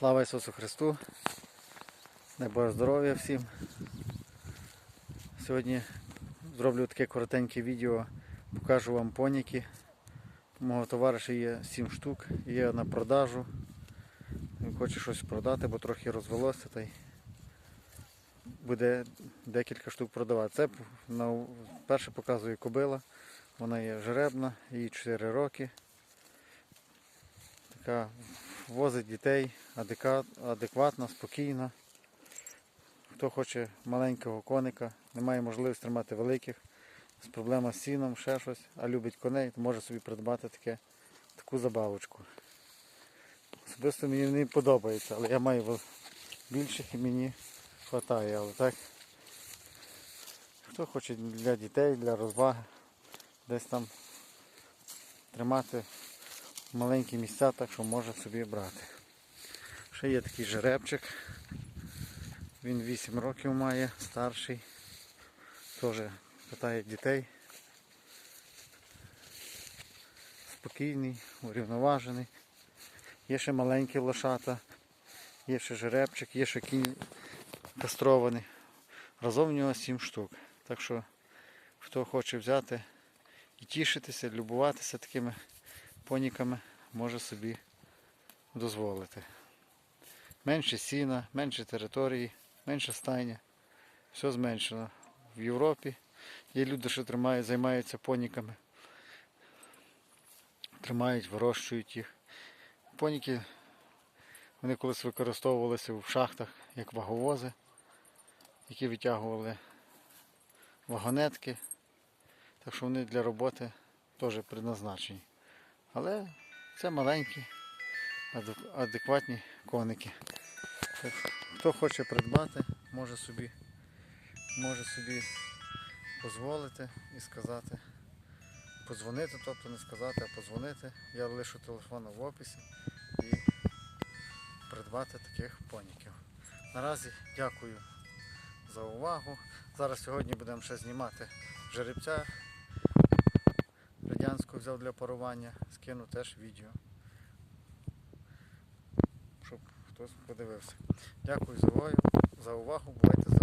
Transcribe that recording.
Слава Ісусу Христу! Дай Боже здоров'я всім. Сьогодні зроблю таке коротеньке відео, покажу вам поніки. У мого товариша є 7 штук, є на продажу. Він хоче щось продати, бо трохи розвелося та й буде декілька штук продавати. Це перше показує кобила. Вона є жеребна, їй 4 роки. Така возить дітей адекватно, спокійно. Хто хоче маленького коника, не має можливості тримати великих, з проблема з сіном, ще щось, а любить коней, то може собі придбати таке, таку забавочку. Особисто мені не подобається, але я маю більших і мені вистачає. Але так, хто хоче для дітей, для розваги, десь там тримати маленькі місця, так що може собі брати. Ще є такий жеребчик. Він 8 років має, старший. Теж питає дітей. Спокійний, урівноважений. Є ще маленькі лошата, є ще жеребчик, є ще кінь кастрований. Разом в нього 7 штук. Так що хто хоче взяти і тішитися, любуватися такими поніками може собі дозволити. Менше сіна, менше території, менше стайня. Все зменшено. В Європі є люди, що тримають, займаються поніками. Тримають, вирощують їх. Поніки вони колись використовувалися в шахтах як ваговози, які витягували вагонетки. Так що вони для роботи теж предназначені. Але це маленькі, адекватні коники. Хто хоче придбати, може собі, може собі дозволити і сказати. Подзвонити, тобто не сказати, а подзвонити. Я лишу телефон в описі і придбати таких поніків. Наразі дякую за увагу. Зараз сьогодні будемо ще знімати жеребця радянську взяв для парування, скину теж відео. Щоб хтось подивився. Дякую за увагу. Бувайте здорові.